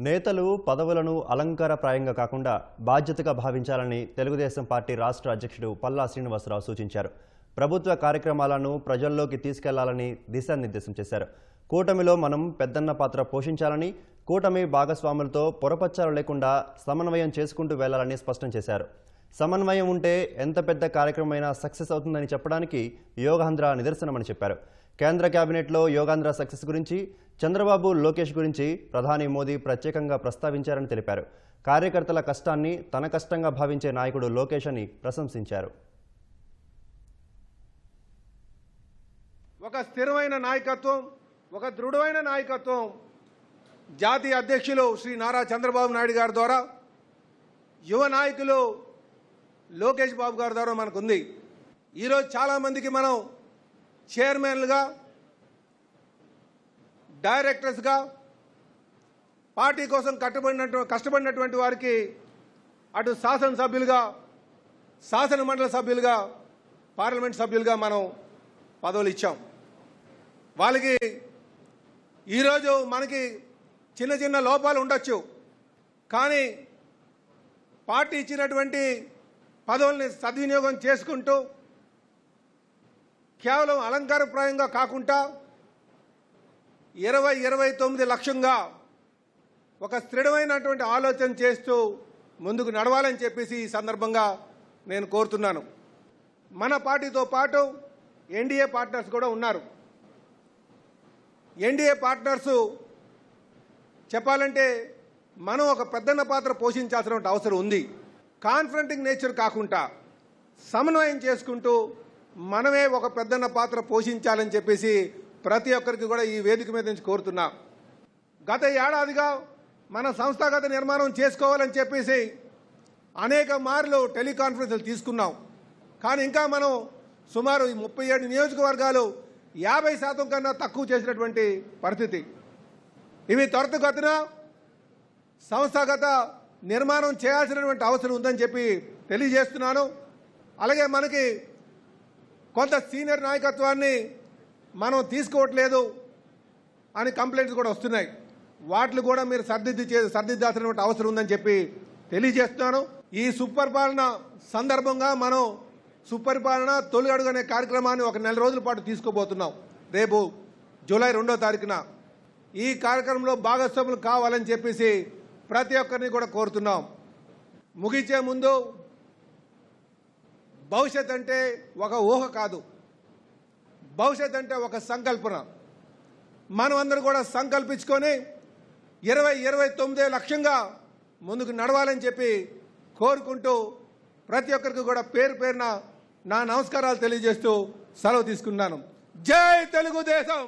నేతలు పదవులను అలంకారప్రాయంగా కాకుండా బాధ్యతగా భావించాలని తెలుగుదేశం పార్టీ రాష్ట్ర అధ్యక్షుడు పల్లా శ్రీనివాసరావు సూచించారు. ప్రభుత్వ కార్యక్రమాలను ప్రజల్లోకి తీసుకెళ్ళాలని దిశానిర్దేశం చేశారు. కూటమిలో మనం పెద్దన్న పాత్ర పోషించాలని కూటమి భాగస్వాములతో పొరపచ్చాలు లేకుండా సమన్వయం చేసుకుంటూ వెళ్ళాలని స్పష్టం చేశారు. సమన్వయం ఉంటే ఎంత పెద్ద కార్యక్రమమైనా సక్సెస్ అవుతుందని చెప్పడానికి యోగాంధ్ర నిదర్శనమని చెప్పారు. కేంద్ర కేబినెట్లో యోగాంధ్ర సక్సెస్ గురించి చంద్రబాబు లోకేష్ గురించి ప్రధాని మోదీ ప్రత్యేకంగా ప్రస్తావించారని తెలిపారు. కార్యకర్తల కష్టాన్ని తన కష్టంగా భావించే నాయకుడు లోకేష్ అని ప్రశంసించారు. ఒక స్థిరమైన నాయకత్వం ఒక దృఢమైన నాయకత్వం జాతీయ అధ్యక్షులు శ్రీ నారా చంద్రబాబు నాయుడు గారి ద్వారా యువ నాయకులు లోకేష్ బాబు గారి ద్వారా మనకుంది. ఈరోజు చాలామందికి మనం చైర్మన్లుగా డైరెక్టర్స్గా పార్టీ కోసం కట్టుబడినట్టు కష్టపడినటువంటి వారికి అటు శాసనసభ్యులుగా శాసన మండలి సభ్యులుగా పార్లమెంట్ సభ్యులుగా మనం పదవులు ఇచ్చాం. వాళ్ళకి ఈరోజు మనకి చిన్న చిన్న లోపాలు ఉండొచ్చు. కానీ పార్టీ ఇచ్చినటువంటి పదవుల్ని సద్వినియోగం చేసుకుంటూ కేవలం అలంకారప్రాయంగా కాకుండా ఇరవై ఇరవై తొమ్మిది లక్ష్యంగా ఒక స్థిరమైనటువంటి ఆలోచన చేస్తూ ముందుకు నడవాలని చెప్పేసి ఈ సందర్భంగా నేను కోరుతున్నాను. మన పార్టీతో పాటు ఎన్డీఏ పార్ట్నర్స్ కూడా ఉన్నారు. ఎన్డీఏ పార్ట్నర్స్ చెప్పాలంటే మనం ఒక పెద్దన్న పాత్ర పోషించాల్సిన అవసరం ఉంది. కాన్ఫరెంటింగ్ నేచర్ కాకుండా సమన్వయం చేసుకుంటూ మనమే ఒక పెద్దన్న పాత్ర పోషించాలని చెప్పేసి ప్రతి ఒక్కరికి కూడా ఈ వేదిక మీద నుంచి కోరుతున్నా. గత ఏడాదిగా మన సంస్థాగత నిర్మాణం చేసుకోవాలని చెప్పేసి అనేక మార్లు టెలికాన్ఫరెన్స్లు తీసుకున్నాం. కానీ ఇంకా మనం సుమారు ఈ ముప్పై ఏడు నియోజకవర్గాలు యాభై శాతం కన్నా తక్కువ చేసినటువంటి పరిస్థితి. ఇవి త్వరితగతిన సంస్థాగత నిర్మాణం చేయాల్సినటువంటి అవసరం ఉందని చెప్పి తెలియజేస్తున్నాను. అలాగే మనకి కొంత సీనియర్ నాయకత్వాన్ని మనం తీసుకోవట్లేదు అని కంప్లైంట్స్ కూడా వస్తున్నాయి. వాటిని కూడా మీరు సర్దిద్ది చే సర్దిద్దాల్సినటువంటి అవసరం ఉందని చెప్పి తెలియజేస్తున్నాను. ఈ సుపరిపాలన సందర్భంగా మనం సుపరిపాలన తొలి అడుగు అనే కార్యక్రమాన్ని ఒక నెల రోజుల పాటు తీసుకోబోతున్నాం. రేపు జూలై రెండో తారీఖున ఈ కార్యక్రమంలో భాగస్వాములు కావాలని చెప్పేసి ప్రతి ఒక్కరిని కూడా కోరుతున్నాం. ముగించే ముందు భవిష్యత్ అంటే ఒక ఊహ కాదు. భవిష్యత్ అంటే ఒక సంకల్పన. మనమందరం కూడా సంకల్పించుకొని ఇరవై ఇరవై తొమ్మిదే లక్ష్యంగా ముందుకు నడవాలని చెప్పి కోరుకుంటూ ప్రతి ఒక్కరికి కూడా పేరు పేరున నా నమస్కారాలు తెలియజేస్తూ సెలవు తీసుకున్నాను. జై తెలుగుదేశం!